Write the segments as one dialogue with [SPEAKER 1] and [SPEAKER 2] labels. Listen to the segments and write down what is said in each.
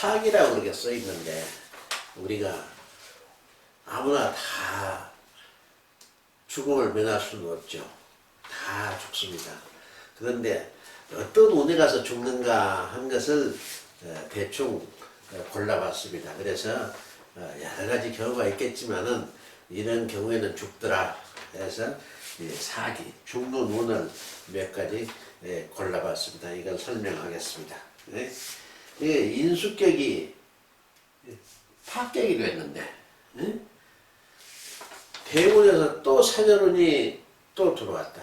[SPEAKER 1] 사기라고 그렇게 써 있는데 우리가 아무나 다 죽음을 면할 수는 없죠. 다 죽습니다. 그런데 어떤 운에 가서 죽는가 한 것을 어, 대충 어, 골라봤습니다. 그래서 어, 여러 가지 경우가 있겠지만은 이런 경우에는 죽더라 해서 이 사기, 죽는 운을 몇 가지 예, 골라봤습니다. 이걸 설명하겠습니다. 네. 예, 인수격이 파격이 됐는데 예? 대문에서 또 사절운이 또 들어왔다.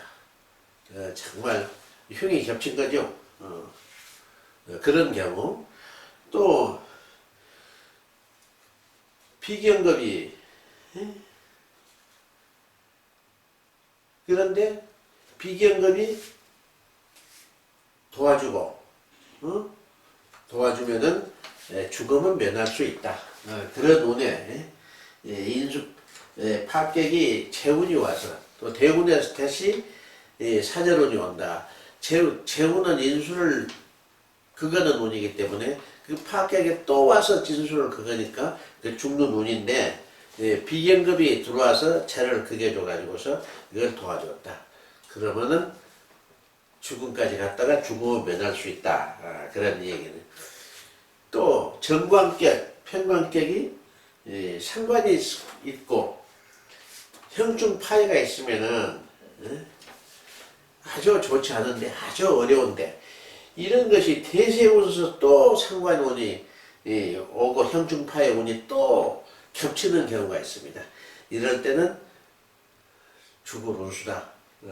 [SPEAKER 1] 어, 정말 흉이 겹친 거죠. 어, 어, 그런 경우 또 비경급이 예? 그런데 비경급이 도와주고 어? 도와주면은 예, 죽음은 면할 수 있다. 운에 예, 인수 예, 파격이 재운이 와서 또 대운에서 다시 예, 사절운이 온다. 재, 재운은 인수를 그거는 운이기 때문에 그 파격에 또 와서 진수를 그거니까 그 죽는 운인데 예, 비경급이 들어와서 재를 그게 줘가지고서 이걸 도와줬다. 그러면은 죽음까지 갔다가 죽음을 면할 수 있다. 아, 그런 얘기는. 또 정관격, 편관격이 예, 상관이 있- 있고 형중 파해가 있으면은 예, 아주 좋지 않은데 아주 어려운데 이런 것이 대세운에서 또 상관운이 예, 오고 형중 파해 운이 또 겹치는 경우가 있습니다. 이럴 때는 죽을 운수다. 예.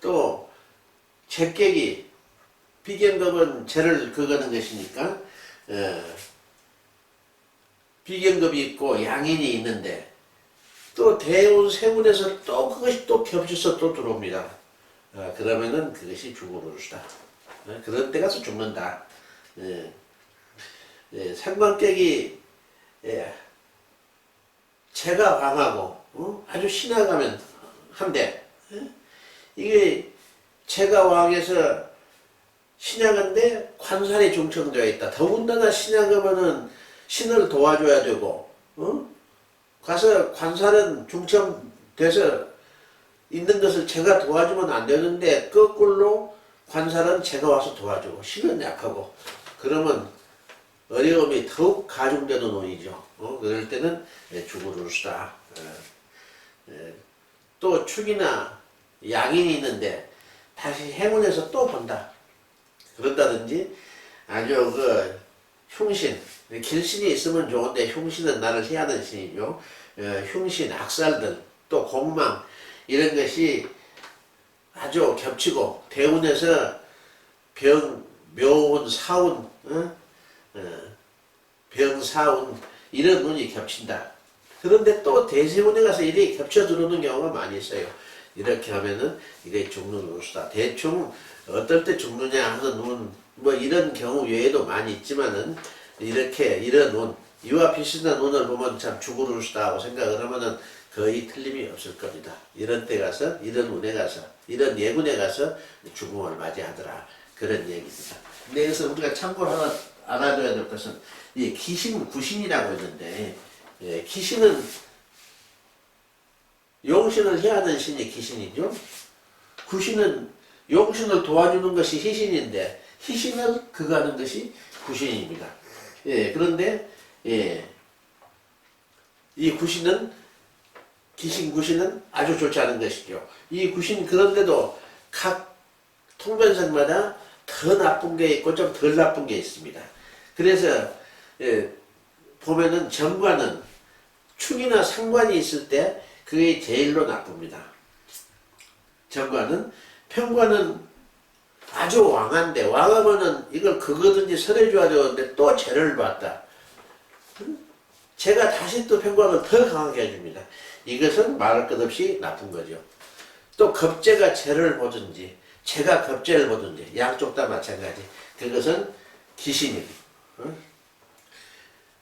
[SPEAKER 1] 또 제객이 비견급은 죄를 그거는 것이니까 어, 비견급이 있고 양인이 있는데 또 대운 세운에서 또 그것이 또 겹쳐서 또 들어옵니다. 어, 그러면은 그것이 죽음으로다. 어, 그런 때 가서 죽는다. 예. 예, 상관격이 예, 제가 강하고 어? 아주 신나가면 한데 예? 이게 제가 왕에서 신약인데 관살이 중청되어 있다. 더군다나 신약하면은 신을 도와줘야 되고, 어? 가서 관살은 중청돼서 있는 것을 제가 도와주면 안 되는데 거꾸로 관살은 제가 와서 도와주고 신은 약하고 그러면 어려움이 더욱 가중되는 논이죠. 어? 그럴 때는 예, 죽을 수다. 또 축이나 양인이 있는데 다시 행운에서 또 본다. 그런다든지 아주 그 흉신, 길신이 있으면 좋은데 흉신은 나를 해하는 신이죠. 어, 흉신, 악살들, 또 공망 이런 것이 아주 겹치고 대운에서 병, 묘운, 사운, 어? 어, 병, 사운 이런 운이 겹친다. 그런데 또 대세운에 가서 일이 겹쳐 들어오는 경우가 많이 있어요. 이렇게 하면은 이게 죽는 운수다. 대충 어떨 때 죽느냐 하는 운, 뭐 이런 경우 외에도 많이 있지만은 이렇게 이런 운, 이와 비슷한 운을 보면 참 죽을 하고 생각을 하면은 거의 틀림이 없을 겁니다. 이런 때 가서, 이런 운에 가서, 이런 예군에 가서 죽음을 맞이하더라. 그런 얘기입니다. 근데 여기서 우리가 참고로 하나 알아둬야 될 것은 이 기신, 구신이라고 있는데, 예, 기신은 용신을 해야 하는 신이 기신이죠. 구신은 용신을 도와주는 것이 희신인데 희신을 그가하는 것이 구신입니다. 예, 그런데 예, 이 구신은 기신 구신은 아주 좋지 않은 것이죠. 이 구신 그런데도 각 통변성마다 더 나쁜 게 있고 좀 덜 나쁜 게 있습니다. 그래서 예, 보면은 정관은 축이나 상관이 있을 때 그게 제일로 나쁩니다. 정관은 평관은 아주 왕한데 왕하면은 이걸 그거든지 설해줘야 되는데 또 죄를 봤다. 응? 제가 다시 또 평관을 더 강하게 해줍니다. 이것은 말할 것 없이 나쁜 거죠. 또 겁재가 죄를 보든지 제가 겁재를 보든지 양쪽 다 마찬가지. 그것은 기신입니다. 응?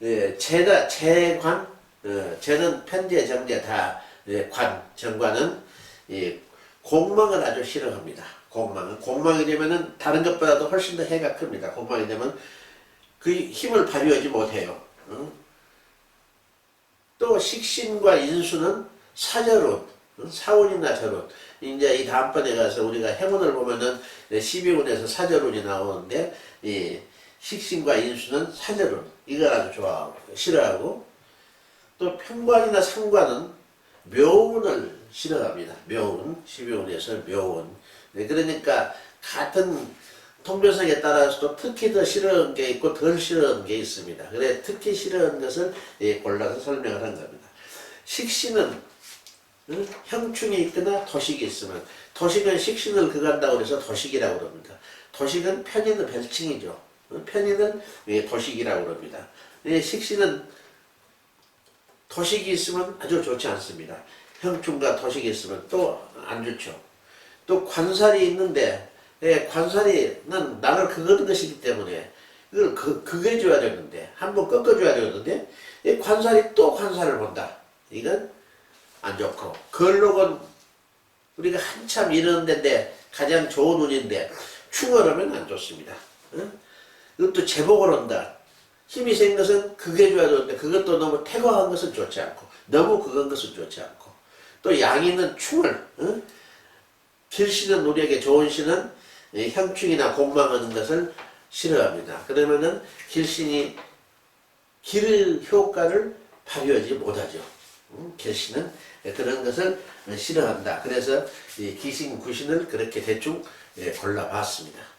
[SPEAKER 1] 예, 재다 재관 어, 재는 편재 정재 다 예, 관, 정관은 이 공망을 아주 싫어합니다. 공망은 공망이 되면은 다른 것보다도 훨씬 더 해가 큽니다. 공망이 되면 그 힘을 발휘하지 못해요. 응? 또 식신과 인수는 사절운, 응? 사운이나 절운. 이제 이 다음번에 가서 우리가 행운을 보면은 12운에서 사절운이 나오는데 이 식신과 인수는 사절운. 이걸 아주 좋아하고 싫어하고 또 편관이나 상관은 묘운을 싫어합니다. 묘운, 12운에서 묘운. 네, 그러니까 같은 통변성에 따라서도 특히 더 싫어하는 게 있고 덜 싫어하는 게 있습니다. 그래 특히 싫어하는 것을 예, 골라서 설명을 한 겁니다. 식신은 응? 형충이 있거나 도식이 있으면 도식은 식신을 그간다고 해서 도식이라고 그럽니다. 도식은 편인의 별칭이죠. 응? 편인은 예, 도식이라고 그럽니다. 예, 식신은 도식이 있으면 아주 좋지 않습니다. 형충과 도식이 있으면 또 안 좋죠. 또 관살이 있는데 예, 관살이는 나를 그거는 것이기 때문에 이걸 그, 그게줘야 되는데 한 번 꺾어줘야 되는데 이 관살이 또 관살을 본다. 이건 안 좋고 걸록은 우리가 한참 이런 데인데 가장 좋은 운인데 충월하면 안 좋습니다. 응? 이것도 제복을 한다. 힘이 센 것은 그게 줘야 되는데 그것도 너무 태거한 것은 좋지 않고 너무 그건 것은 좋지 않고 또 양이는 충을 응? 길씨는 우리에게 좋은 이 형충이나 공망하는 것을 싫어합니다. 그러면은 길신이 길 효과를 발휘하지 못하죠. 음, 길신은 그런 것을 싫어한다. 그래서 이 기신 구신을 그렇게 대충 예, 골라봤습니다.